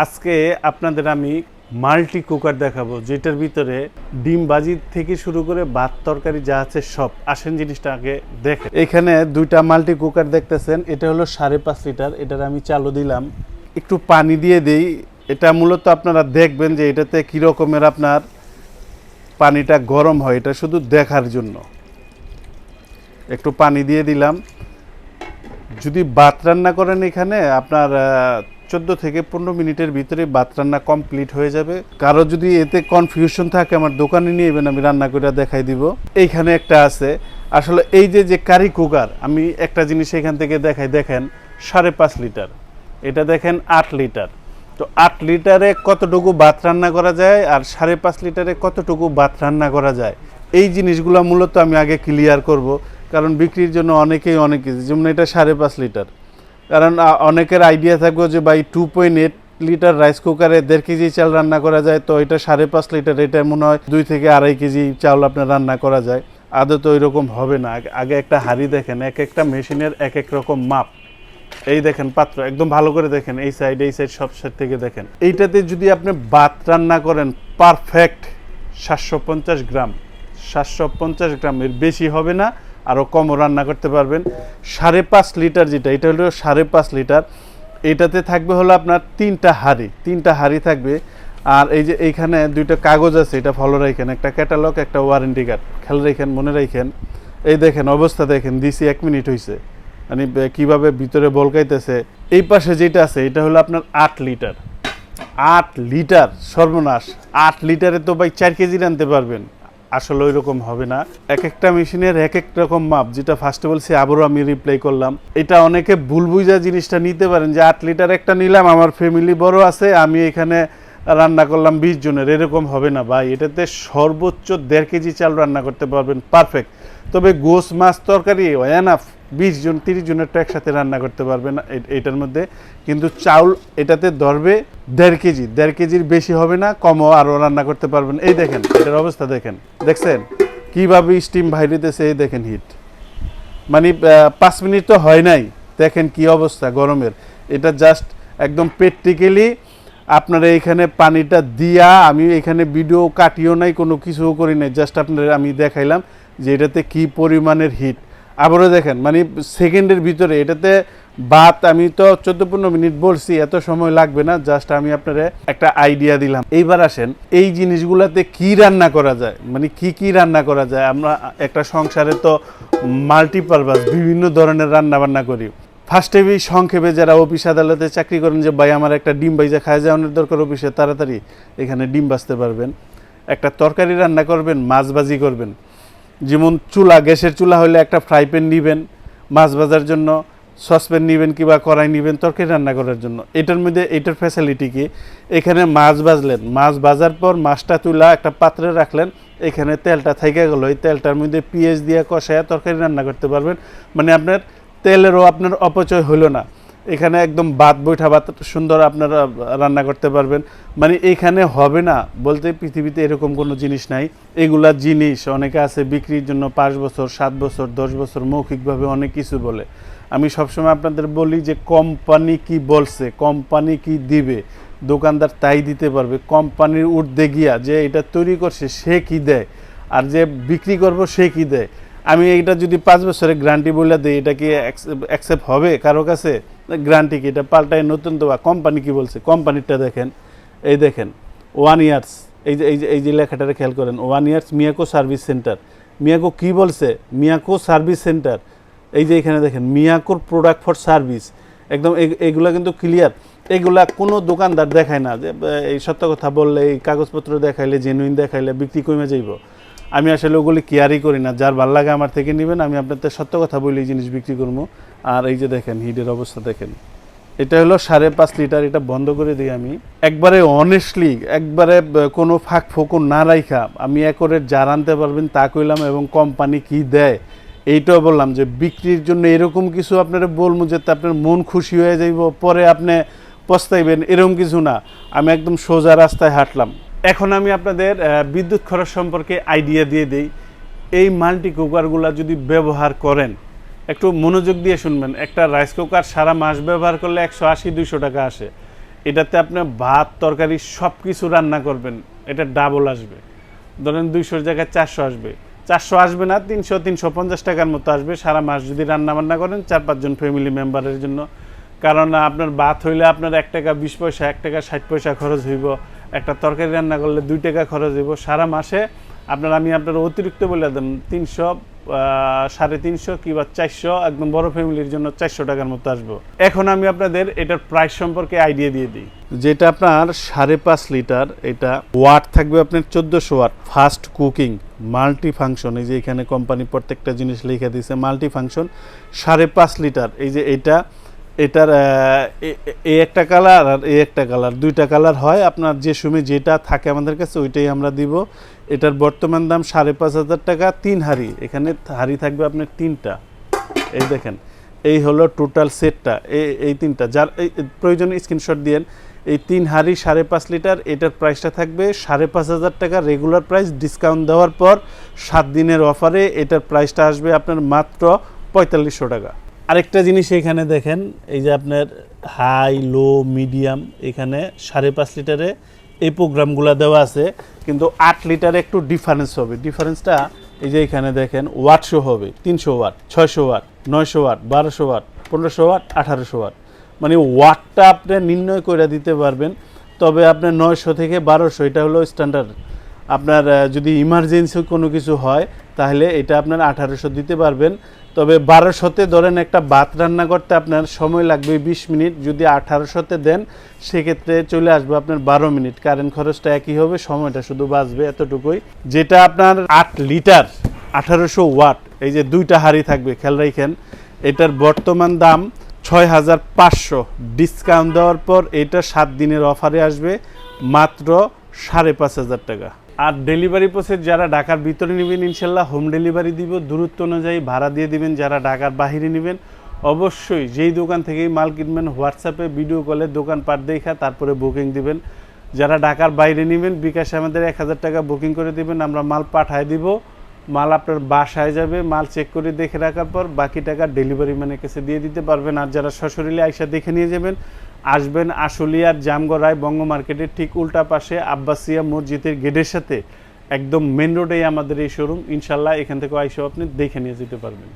আজকে আপনাদের আমি মাল্টি কুকার দেখাবো, যেটার ভিতরে ডিম বাজি থেকে শুরু করে ভাত তরকারি যা আছে সব। আসেন জিনিসটা আগে দেখে এখানে দুইটা মাল্টি কুকার দেখতেছেন, এটা হলো সাড়ে পাঁচ লিটার, এটার আমি চালু দিলাম। একটু পানি দিয়ে দেই, এটা মূলত আপনারা দেখবেন যে এটাতে কী রকমের আপনার পানিটা গরম হয়, এটা শুধু দেখার জন্য। একটু পানি দিয়ে দিলাম। যদি ভাত রান্না করেন এখানে, আপনার চোদ্দ থেকে পনেরো মিনিটের ভিতরে ভাত রান্না কমপ্লিট হয়ে যাবে। কারও যদি এতে কনফিউশন থাকে, আমার দোকানে নিয়ে যাবেন আমি রান্না করে দেখাই দিব। এইখানে একটা আছে। আসলে এই যে যে কারি কুকার আমি একটা জিনিস এখান থেকে দেখাই। দেখেন, সাড়ে পাঁচ লিটার। এটা দেখেন আট লিটার। তো আট লিটারে কতটুকু ভাত রান্না করা যায় আর সাড়ে পাঁচ লিটারে কতটুকু ভাত রান্না করা যায়? এই জিনিসগুলো মূলত আমি আগে ক্লিয়ার করব। কারণ বিক্রির জন্য অনেকেই অনেক যেমন এটা সাড়ে পাঁচ লিটার। কারণ অনেকের আইডিয়া থাকবে যে ভাই টু পয়েন্ট লিটার রাইস কুকারে দেড় কেজি চাল রান্না করা যায়, তো এটা সাড়ে পাঁচ লিটার এটা মনে হয় দুই থেকে আড়াই কেজি চাল আপনার রান্না করা যায়। আদৌ তো ওইরকম হবে না। আগে- আগে একটা হাঁড়ি দেখেন, এক একটা মেশিনের এক এক রকম মাপ। এই দেখেন পাত্র, একদম ভালো করে দেখেন, এই সাইড এই সাইড সব সাইড থেকে দেখেন। এইটাতে যদি আপনি ভাত রান্না করেন পারফেক্ট সাতশো পঞ্চাশ গ্রাম। সাতশো পঞ্চাশ গ্রামের বেশি হবে না। আরও কমও রান্না করতে পারবেন। সাড়ে পাঁচ লিটার যেটা, এটা হলো সাড়ে পাঁচ লিটার। এটাতে থাকবে হলো আপনার তিনটা হাঁড়ি তিনটা হাঁড়ি থাকবে। আর এই যে এইখানে দুইটা কাগজ আছে, এটা ফলো রাখেন একটা ক্যাটালগ, একটা ওয়ারেন্টি কার্ড। খেয়াল রাখেন মনে রাখেন এই দেখেন, অবস্থা দেখেন, দিছি এক মিনিট হয়েছে মানে কীভাবে ভিতরে বলকাইতেছে এই পাশে যেটা আছে, এটা হলো আপনার আট লিটার। আট লিটার, সর্বনাশ। আট লিটারে তো ভাই চার কেজি আনতে পারবেন। আসলে ওই রকম হবে না। এক একটা মেশিনের এক এক রকম মাপ, যেটা ফার্স্টে বলছি, আবারও আমি রিপ্লাই করলাম। এটা অনেকে ভুল বুঝা জিনিসটা নিতে পারেন যে, আট লিটার একটা নিলাম, আমার ফ্যামিলি বড় আছে, আমি এখানে রান্না করলাম বিশ জনের, এরকম হবে না ভাই। এটাতে সর্বোচ্চ দেড় কেজি চাল রান্না করতে পারবেন পারফেক্ট তবে গোস মাছ তরকারি এনাফ বিশ জন, তিরিশ জনের তো একসাথে রান্না করতে পারবেন এ- এটার মধ্যে। কিন্তু চাউল এটাতে ধরবে দেড় কেজি। দেড় কেজির বেশি হবে না, কমও আরও রান্না করতে পারবেন। এই দেখেন, এটার অবস্থা দেখেন। দেখছেন? কীভাবে স্টিম বাইরেতেছে, এই দেখেন হিট মানে পাঁচ মিনিট তো হয় নাই। দেখেন কি অবস্থা গরমের। এটা জাস্ট একদম প্র্যাকটিক্যালি আপনারা এখানে পানিটা দিয়া আমি এখানে ভিডিও কাটিও নাই, কোনো কিছুও করি নাই। জাস্ট আপনার আমি দেখাইলাম যে এটাতে কি পরিমাণের হিট আবারও দেখেন মানে সেকেন্ডের ভিতরে এটাতে ভাত আমি তো চোদ্দ পনেরো মিনিট বলছি, এত সময় লাগবে না, জাস্ট আমি আপনারা একটা আইডিয়া দিলাম। এইবার আসেন, এই জিনিসগুলোতে কি রান্না করা যায়? মানে কি কি রান্না করা যায়? আমরা একটা সংসারে তো মাল্টিপারপাস বিভিন্ন ধরনের রান্না বান্না করি ফার্স্টে সংক্ষেপে যারা অফিস আদালতে চাকরি করেন যে, ভাই, আমার একটা ডিম বাইজা খায় যাওয়ানোর দরকার অফিসে, তাড়াতাড়ি এখানে ডিম বাজতে পারবেন। একটা তরকারি রান্না করবেন, মাছ ভাজি করবেন। যেমন চুলা, গ্যাসের চুলা হলে একটা ফ্রাই প্যান নিবেন, মাছ ভাজার জন্য সসপ্যান নিবেন কিংবা কড়াই নিবেন, তরকারি রান্না করার জন্য। এটার মধ্যে, এটার ফ্যাসিলিটি কি? এখানে মাছ ভাজলেন। মাছ ভাজার পর মাছটা তুলা একটা পাত্রে রাখলেন, এখানে তেলটা থেকে গেল। এই তেলটার মধ্যে পেঁয়াজ দিয়ে কষায় তরকারি রান্না করতে পারবেন। মানে আপনার তেলেরও আপনার অপচয় হলো না। এখানে একদম ভাত বৈঠা ভাত সুন্দর আপনারা রান্না করতে পারবেন। মানে এখানে হবে না, বলতে পৃথিবীতে এরকম কোনো জিনিস নাই। এগুলা জিনিস অনেকে আছে বিক্রির জন্য পাঁচ বছর, সাত বছর, দশ বছর মৌখিকভাবে অনেক কিছু বলে। আমি সবসময় আপনাদের বলি যে কোম্পানি কি বলছে, কোম্পানি কি দিবে, দোকানদার তাই দিতে পারবে। কোম্পানির ঊর্ধ্বে গিয়া যে এটা তৈরি করছে, সে কি দেয়? আর যে বিক্রি করব, সে কি দেয়? আমি এটা যদি পাঁচ বছরের গ্যারান্টি বলে দিই, এটা কি অ্যাকসেপ্ট হবে কারও কাছে? গ্যারান্টি কি? এটা পাল্টায় নতুন দেওয়া। কোম্পানি কি বলছে? কোম্পানিটা দেখেন। এই দেখেন ওয়ান ইয়ার্স এই যে এই যে এই যে লেখাটারে খেয়াল করেন। One years Miyako service centre Miyako কি বলছে? মিয়াকো সার্ভিস সেন্টার এই যে এখানে দেখেন মিয়াকোর প্রোডাক্ট ফর সার্ভিস একদম এগ- এগুলা কিন্তু ক্লিয়ার এগুলা কোনো দোকানদার দেখায় না। যে এই সত্য কথা বললে এই কাগজপত্র দেখাইলে জেনুইন দেখাইলে বিক্রি কমে যাইব। আমি আসলে ওগুলি কেয়ারই করি না। যার ভালো লাগে আমার থেকে নেবেন, আমি আপনাদের সত্য কথা বলি, এই জিনিস বিক্রি করব। আর এই যে দেখেন, হিডের অবস্থা দেখেন। এটা হলো সাড়ে পাঁচ লিটার, এটা বন্ধ করে দিই আমি। একবারে অনেস্টলি একবারে কোনো ফাঁক ফোকর না রাইখা, আমি একরে যার আনতে পারবেন তা কইলাম এবং কোম্পানি কি দেয়, এইটাও বললাম যে বিক্রির জন্য এরকম কিছু আপনারা বলব যে আপনার মন খুশি হয়ে যাইব, পরে আপনি পস্তাইবেন, এরকম কিছু না। আমি একদম সোজা রাস্তায় হাঁটলাম। এখন আমি আপনাদের বিদ্যুৎ খরচ সম্পর্কে আইডিয়া দিয়ে দিই। এই মাল্টি কুকারগুলো যদি ব্যবহার করেন, একটু মনোযোগ দিয়ে শুনবেন। একটা রাইস কুকার সারা মাস ব্যবহার করলে একশো আশি, দুইশো টাকা আসে। এটাতে আপনি ভাত, তরকারি সব কিছু রান্না করবেন। এটা ডাবল আসবে। ধরেন দুইশোর জায়গায় চারশো আসবে। চারশো আসবে না, তিনশো তিনশো পঞ্চাশ টাকার মতো আসবে সারা মাস যদি রান্না বান্না করেন চার পাঁচজন ফ্যামিলি মেম্বারের জন্য। কারণ আপনার ভাত হইলে আপনার এক টাকা বিশ পয়সা, এক টাকা ষাট পয়সা খরচ হইব। একটা তরকারি রান্না করলে দুই টাকা খরচ হইব। সারা মাসে আপনার আমি আপনার অতিরিক্ত বলে দেন তিনশো সাড়ে তিনশো কিংবা চারশো, একদম বড় ফ্যামিলির জন্য চারশো টাকার মতো আসব। এখন আমি আপনাদের এটার প্রাইস সম্পর্কে আইডিয়া দিয়ে দিই। যেটা আপনার সাড়ে পাঁচ লিটার, এটা ওয়াট থাকবে আপনার চোদ্দোশো watt fast cooking multi function এই যে এখানে কোম্পানি প্রত্যেকটা জিনিস লিখে দিয়েছে মাল্টি ফাংশন সাড়ে পাঁচ লিটার। এই যে এটা এটার এই একটা কালার আর এই একটা কালার। দুইটা কালার হয়। আপনার যে সময় যেটা থাকে আমাদের কাছে, ওইটাই আমরা দিব। এটার বর্তমান দাম সাড়ে পাঁচ হাজার টাকা। তিন হাড়ি। এখানে হাড়ি থাকবে আপনার তিনটা। এই দেখেন, এই হলো টোটাল সেটটা এই এই তিনটা। যার, এই প্রয়োজনে স্ক্রিনশট দিয়েন। এই তিন হাড়ি সাড়ে পাঁচ লিটার। এটার প্রাইসটা থাকবে সাড়ে পাঁচ হাজার টাকা। রেগুলার প্রাইস ডিসকাউন্ট দেওয়ার পর সাত দিনের অফারে এটার প্রাইসটা আসবে আপনার মাত্র পঁয়তাল্লিশশো টাকা। আরেকটা জিনিস এখানে দেখেন, এই যে আপনার হাই, লো, মিডিয়াম, এখানে সাড়ে পাঁচ লিটারে এই প্রোগ্রামগুলো দেওয়া আছে, কিন্তু আট লিটারে একটু ডিফারেন্স হবে। ডিফারেন্সটা এই যে এখানে দেখেন ওয়াটশো হবে, তিনশো ওয়াট, ছয়শো ওয়াট, নয়শো ওয়াট, বারোশো ওয়াট, পনেরোশো ওয়াট, আঠারোশো ওয়াট। মানে ওয়াটটা আপনি নির্ণয় করে দিতে পারবেন, তবে আপনার নয়শো থেকে বারোশো, এটা হলো স্ট্যান্ডার্ড আপনার যদি ইমার্জেন্সি কোনো কিছু হয় তাহলে এটা আপনার আঠারোশো দিতে পারবেন। তবে বারোশোতে ধরেন একটা ভাত রান্না করতে আপনার সময় লাগবে বিশ মিনিট। যদি আঠারোশোতে দেন, সেক্ষেত্রে চলে আসবে আপনার বারো মিনিট। কারেন্ট খরচটা একই হবে, সময়টা শুধু বাঁচবে এতটুকুই। যেটা আপনার আট লিটার, আঠারোশো ওয়াট, এই যে দুইটা হাড়ি থাকবে, খেয়াল রাখেন, এটার বর্তমান দাম ছয় হাজার পাঁচশো। ডিসকাউন্ট দেওয়ার পর এটা সাত দিনের অফারে আসবে, মাত্র সাড়ে পাঁচ হাজার টাকা। আর ডেলিভারি প্রসেস যারা ঢাকার ভিতরে নেবেন, ইনশাল্লাহ হোম ডেলিভারি দিব। দূরত্ব অনুযায়ী ভাড়া দিয়ে দিবেন, যারা ঢাকার বাহিরে নেবেন। অবশ্যই যেই দোকান থেকেই মাল কিনবেন হোয়াটসঅ্যাপে ভিডিও কলে দোকান পাট দেখা, তারপরে বুকিং দিবেন। যারা ঢাকার বাইরে নেবেন, বিকাশে আমাদের এক হাজার টাকা বুকিং করে দিবেন, আমরা মাল পাঠায় দিব। মাল আপনার বাসায় যাবে, মাল চেক করে দেখে রাখার পর বাকি টাকা ডেলিভারি ম্যানের কাছে দিয়ে দিতে পারবেন। আর যারা সশরীরে আইসা দেখে নিয়ে যাবেন আসবেন আশুলিয়ার জামগড়ায় বঙ্গ মার্কেটের ঠিক উল্টা পাশে আব্বাসিয়া মসজিদের গেটের সাথে একদম মেন রোডেই আমাদের এই শোরুম ইনশাল্লাহ এখান থেকে আইসব আপনি দেখে নিয়ে যেতে পারবেন।